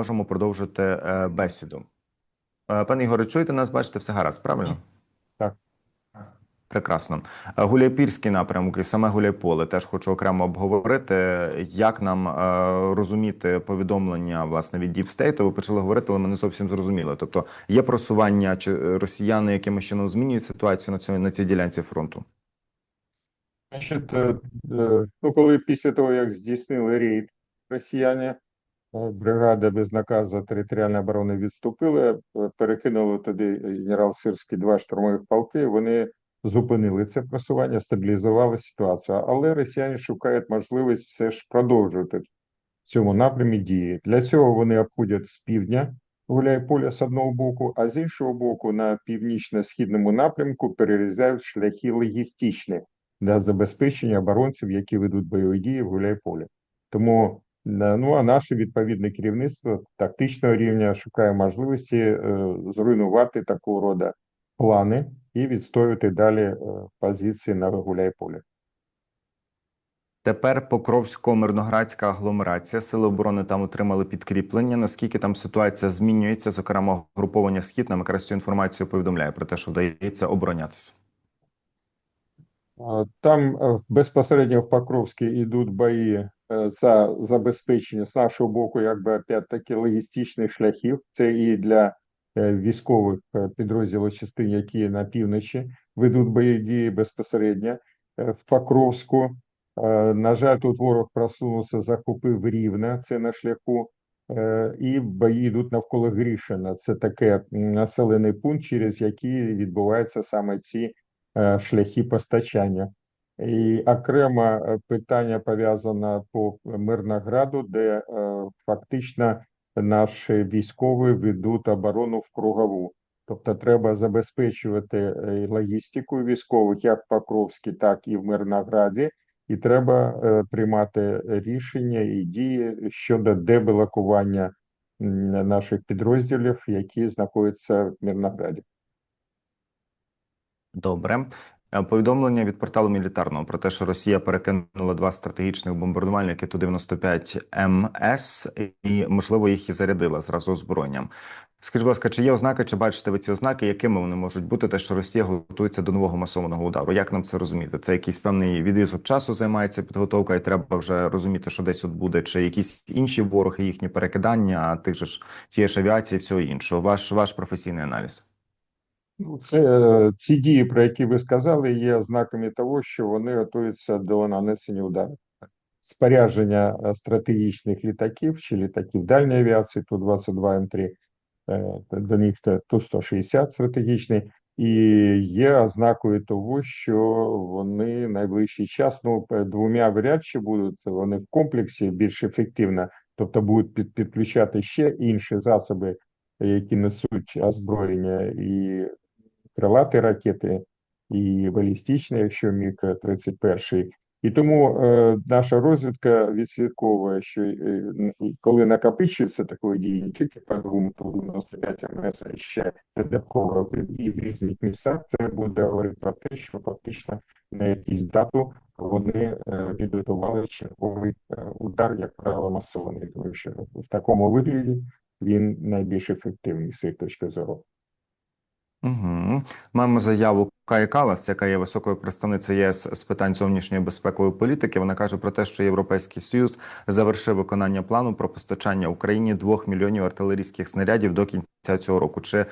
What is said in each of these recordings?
можемо продовжити е, бесіду. Е, Пане Ігоре, чуєте нас? Бачите, все гаразд, правильно? Так. Прекрасно. Е, Гуляйпільський напрямок і саме Гуляйполе теж хочу окремо обговорити. Як нам е, розуміти повідомлення власне від Діпстейту? Ви почали говорити, але ми не зовсім зрозуміли. Тобто є просування, чи росіяни якимось чином змінюють ситуацію на цьому на цій ділянці фронту? Значить, ну, коли після того, як здійснили рейд росіяни, бригада без наказу територіальної оборони відступила, е, перекинули туди генерал Сирський два штурмових полки, вони зупинили це просування, стабілізували ситуацію. Але росіяни шукають можливість все ж продовжувати в цьому напрямі дії. Для цього вони обходять з півдня Гуляйполя з одного боку, а з іншого боку, на північно-східному напрямку перерізають шляхи логістичні для забезпечення оборонців, які ведуть бойові дії в Гуляйполі. Тому е, ну а наше відповідне керівництво тактичного рівня шукає можливості е, зруйнувати такого роду плани і відстоювати далі е, позиції на Гуляйполі. Тепер Покровсько-Мирноградська агломерація. Сили оборони там отримали підкріплення. Наскільки там ситуація змінюється? Зокрема, груповання схід нам якраз цю інформацію повідомляє про те, що вдається оборонятися. Там е, безпосередньо в Покровській йдуть бої за забезпечення з нашого боку, якби опять-таки логістичних шляхів. Це і для е, військових е, підрозділів частин, які на півночі ведуть бойові дії безпосередньо е, в Покровську. Е, На жаль, тут ворог просунувся, захопив Рівне, це на шляху. Е, І бої йдуть навколо Грішина. Це таке населений пункт, через який відбуваються саме ці е, шляхи постачання. І окремо е, питання пов'язане по Мирнограду, де е, фактично наші військові ведуть оборону в кругову. Тобто треба забезпечувати е, логістику військових як в Покровській, так і в Мирнограді, і треба приймати рішення і дії щодо деблокування наших підрозділів, які знаходяться в Мирнограді. Добре. Е, Повідомлення від порталу мілітарного про те, що Росія перекинула два стратегічних бомбардувальники Ту-95 МС і, можливо, їх і зарядила зразу озброєнням. Скажіть, будь ласка, чи є ознаки, чи бачите ви ці ознаки, якими вони можуть бути, те, що Росія готується до нового масованого удару? Як нам це розуміти? Це якийсь певний відрізок часу займається підготовка, і треба вже розуміти, що десь от буде, чи якісь інші вороги, їхні перекидання, тих же ж тієї ж авіації, всього іншого. Ваш ваш професійний аналіз. Ну, це е, ці дії, про які ви сказали, є ознаками того, що вони готуються до нанесення удару. Спорядження е, стратегічних літаків чи літаків дальньої авіації Ту-22 М3, е, до них це Ту-160 стратегічний, і є ознакою того, що вони найближчий час, ну, двома вряд чи будуть, вони в комплексі більш ефективно, тобто будуть під, підключати ще інші засоби, які несуть озброєння і крилаті ракети і балістичні, якщо міг 31 І тому е, наша розвідка відслідковує, що е, коли накопичується такої дії, тільки по двом ту 95 МС, а ще додатково і в різних місцях, це буде говорити про те, що фактично на якусь дату вони е, підготували черговий е, удар, як правило, масований, тому що в такому вигляді він найбільш ефективний з цієї точки зору. Угу. Маємо заяву Каї Калас, яка є високою представницею ЄС з питань зовнішньої безпекової політики. Вона каже про те, що Європейський Союз завершив виконання плану про постачання Україні 2 мільйонів артилерійських снарядів до кінця цього року. Чи е,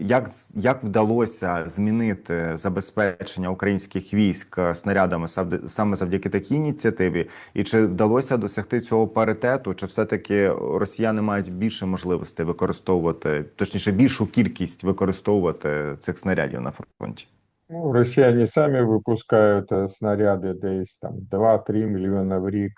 як, як вдалося змінити забезпечення українських військ е, снарядами саме завдяки такій ініціативі? І чи вдалося досягти цього паритету? Чи все-таки росіяни мають більше можливостей використовувати, точніше, більшу кількість використовувати цих снарядів на фронті? Ну, росіяни самі випускають е, снаряди десь там 2-3 мільйони в рік,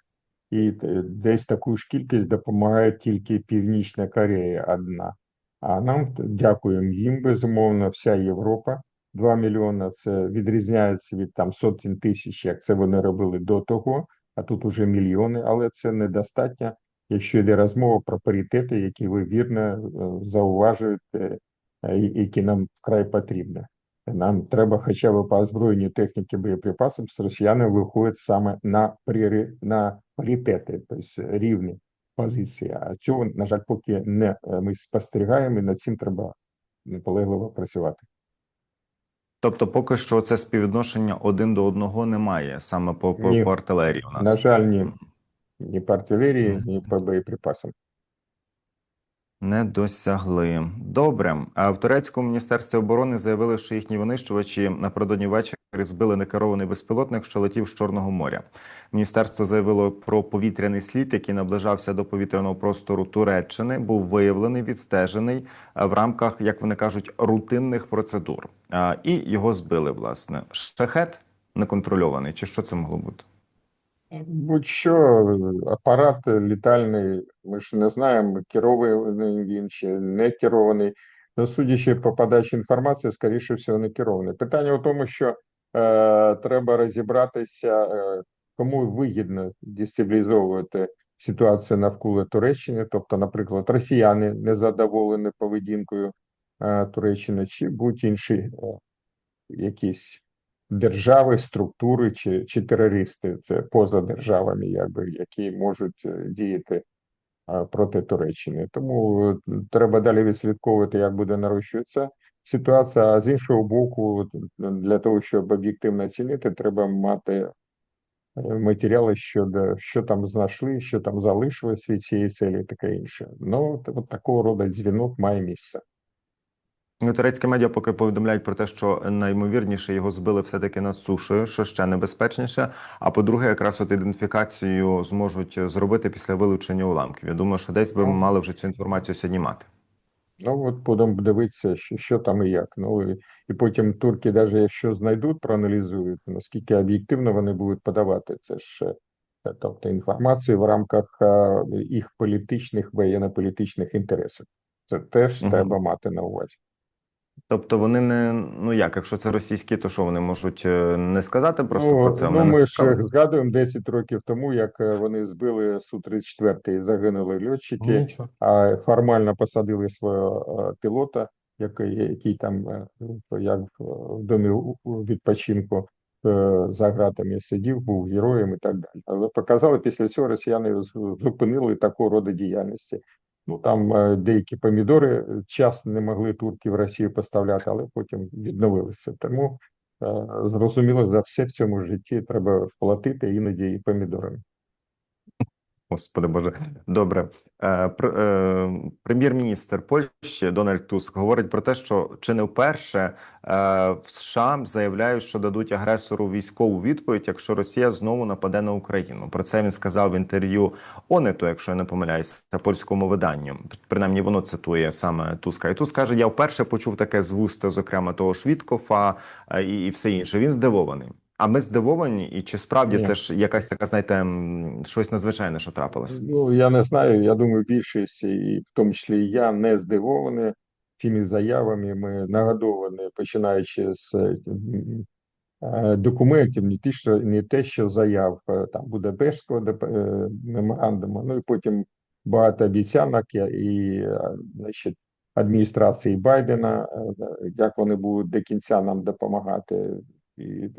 і е, десь таку ж кількість допомагає тільки Північна Корея одна. А нам дякуємо їм, безумовно, вся Європа. 2 мільйони це відрізняється від там сотень тисяч, як це вони робили до того, а тут уже мільйони, але це недостатньо, якщо йде розмова про паритети, які ви вірно е, зауважуєте, е, які нам вкрай потрібні. Нам треба хоча б по озброєнню техніки боєприпасів з росіянами виходить саме на пріорі... на паритети, тобто рівні. позиції. А цього, на жаль, поки не е, ми спостерігаємо, і над цим треба наполегливо працювати. Тобто, поки що це співвідношення один до одного немає саме по, по, Ні. по артилерії у нас. На жаль, ні, ні по артилерії, ні по боєприпасам. Не досягли. Добре. А в турецькому міністерстві оборони заявили, що їхні винищувачі напередодні ввечері збили некерований безпілотник, що летів з Чорного моря. Міністерство заявило про повітряний слід, який наближався до повітряного простору Туреччини, був виявлений, відстежений в рамках, як вони кажуть, рутинних процедур. І його збили. Власне, шахет неконтрольований. Чи що це могло бути? Будь-що апарат літальний, ми ж не знаємо, керований він чи не керований. Ну, судячи по подачі інформації, скоріше всього, не керований. Питання в тому, що е, треба розібратися, е, кому вигідно дестабілізовувати ситуацію навколо Туреччини. Тобто, наприклад, росіяни не задоволені поведінкою е, Туреччини, чи будь-інші е, якісь держави, структури чи, чи терористи, це поза державами, якби, які можуть е, діяти е, проти Туреччини. Тому е, треба далі відслідковувати, як буде нарощуватися ситуація. А з іншого боку, для того, щоб об'єктивно оцінити, треба мати матеріали щодо що там знайшли, що там залишилось від цієї цілі, і таке інше. Ну, от такого роду дзвінок має місце. Ну, турецькі медіа поки повідомляють про те, що наймовірніше його збили все-таки над сушею, що ще небезпечніше. А по-друге, якраз от ідентифікацію зможуть зробити після вилучення уламків. Я думаю, що десь би ми Ну. мали вже цю інформацію сьогодні мати. Ну, от будемо дивитися, що, що там і як. Ну, і, і потім турки, навіть якщо знайдуть, проаналізують, наскільки об'єктивно вони будуть подавати це ж, е, тобто інформацію в рамках е, їх політичних, воєнно-політичних інтересів. Це теж Мгм. треба мати на увазі. Тобто вони не ну як, якщо це російські, то що вони можуть е, не сказати просто ну, про це? ну, ми ж згадуємо 10 років тому, як е, вони збили Су-34 і загинули льотчики. Нічого. а формально посадили свого е, пілота, який, який там е, як в домі відпочинку за ґратами сидів, був героєм і так далі. Але показали після цього росіяни зупинили такого роду діяльності. Ну там е, деякі помідори е, час не могли турки в Росію поставляти, але потім відновилися. Тому е, зрозуміло, за все в цьому житті треба вплатити іноді і помідорами. Господи Боже, добре. Е, е, Прем'єр-міністр Польщі Дональд Туск говорить про те, що чи не вперше е, в США заявляють, що дадуть агресору військову відповідь, якщо Росія знову нападе на Україну. Про це він сказав в інтерв'ю Онету, якщо я не помиляюся, польському виданню. Принаймні воно цитує саме Туска. І Туск каже: я вперше почув таке з вуст, зокрема того ж Віткофа і, і все інше. Він здивований. А ми здивовані, і чи справді Ні. це ж якась така, знаєте, щось надзвичайне, що трапилось? Ну, я не знаю. Я думаю, більшість, і в тому числі і я, не здивовані цими заявами. Ми нагодовані, починаючи з е, е, документів, не ті, що не те, що заяв е, там Будапештського меморандуму, ну і потім багато обіцянок і значить, адміністрації Байдена, як вони будуть до кінця нам допомагати. І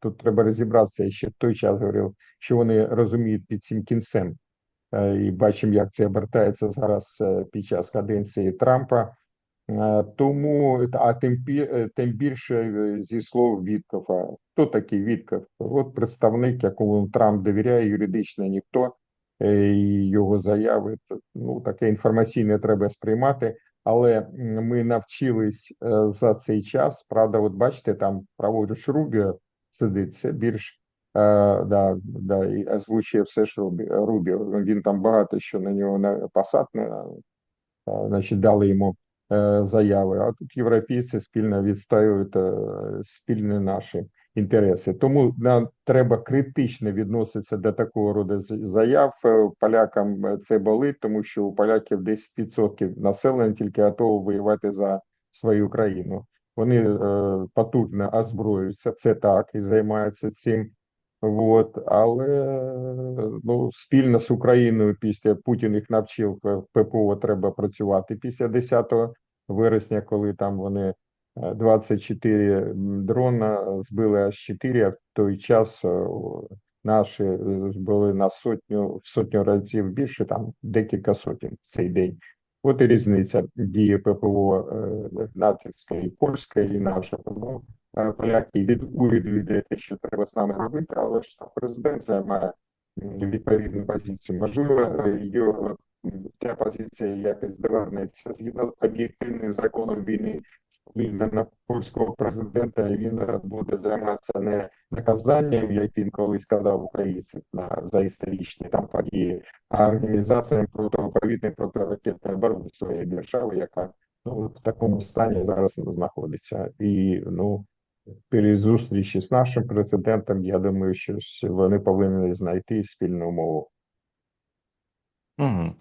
тут треба розібратися. Я ще в той час говорив, що вони розуміють під цим кінцем. Е, І бачимо, як це обертається зараз е, під час каденції Трампа. Е, Тому, а тим, тим більше зі слов Віткофа. Хто такий Вітков? От представник, якому Трамп довіряє, юридично ніхто, і його заяви. Ну, таке інформаційне треба сприймати. Але ми навчились е, за цей час. Правда, от бачите, там праворуч Рубіо сидить, це більш Е, да, да, і озвучує все Рубі, Рубіо. Він там багато що на нього на посад, е, значить, дали йому заяви. А тут європейці спільно відстоюють спільні наші інтереси. Тому нам треба критично відноситися до такого роду заяв. Е, Полякам е, це болить, тому що у поляків 10% населення тільки готово воювати за свою країну. Вони е, потужно озброюються, це так, і займаються цим. От, але ну, спільно з Україною після Путін їх навчив е, в ППО треба працювати після 10 вересня, коли там вони 24 дрона збили аж 4, а в той час е, наші е, були на сотню в сотню разів більше, там декілька сотень в цей день. От і різниця дії ППО е, натівської, польської і наша. Тому е, поляки від уряду йде що треба з нами робити, але ж президент займає відповідну позицію. Можливо, е, його ця позиція якось довернеться згідно об'єктивних законів війни. На польського президента і він е, буде займатися не наказанням, як він колись казав українців на за історичні там події, а організаціям протиповітної протиракетної оборони своєї держави, яка ну в такому стані зараз знаходиться. І ну при зустрічі з нашим президентом, я думаю, що вони повинні знайти спільну мову. Угу.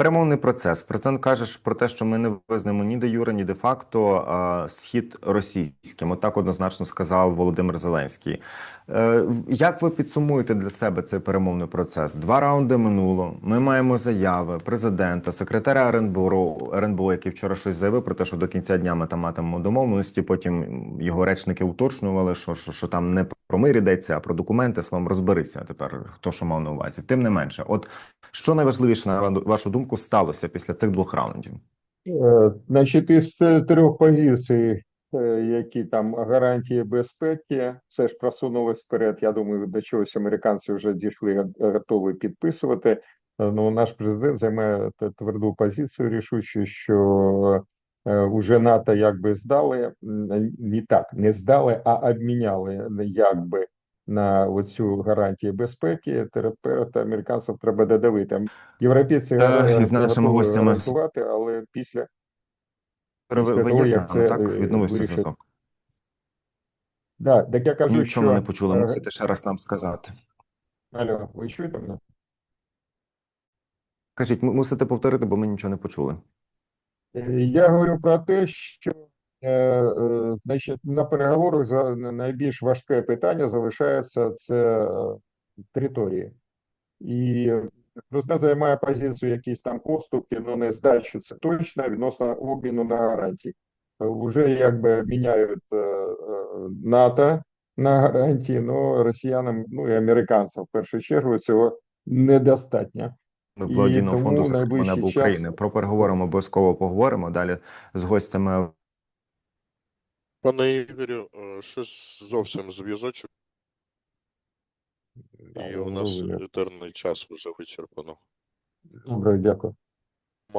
Перемовний процес. Президент каже про те, що ми не визнаємо ні де юре, ні де факто а, схід російським. Отак однозначно сказав Володимир Зеленський. Е, як ви підсумуєте для себе цей перемовний процес? Два раунди минуло. Ми маємо заяви президента, секретаря РНБО, РНБО, який вчора щось заявив про те, що до кінця дня ми там матимемо домовленості. Потім його речники уточнювали, що, що, що там не про мир йдеться, а про документи. Словом, розберися тепер, хто що мав на увазі. Тим не менше, от що найважливіше на вашу думку сталося після цих двох раундів? Е, Значить, із трьох позицій, е, які там гарантії безпеки, все ж просунулось вперед. Я думаю, до чогось американці вже дійшли, готові підписувати. Е, Ну, наш президент займає тверду позицію рішучу, що уже НАТО якби здали, не так, не здали, а обміняли якби на оцю гарантію безпеки. Тепер от американців треба додавити. Європейці Е, е, з нашими гостями- але після Ви, того, як це, так? е, Відновився зв'язок. Да, так я кажу, Нічого що не почули, е, мусите ще раз нам сказати. Алло, ви чуєте мене? Кажіть, му- мусите повторити, бо ми нічого не почули. Е, Я говорю про те, що е, е, значить, на переговорах за найбільш важке питання залишається це е, території. І президент займає позицію якісь там поступки, ну не здачу, це точно відносно обміну на гарантії. Е, Уже якби міняють е, е, НАТО на гарантії, ну росіянам, ну і американцям в першу чергу цього недостатньо. Благодійного тому фонду «Закритого найближчий небо час- України. Про переговори ми обов'язково поговоримо. Далі з гостями Пане Ігорю, е, щось зовсім зв'язочок, і у нас етерний час вже вичерпано. Добре, дякую.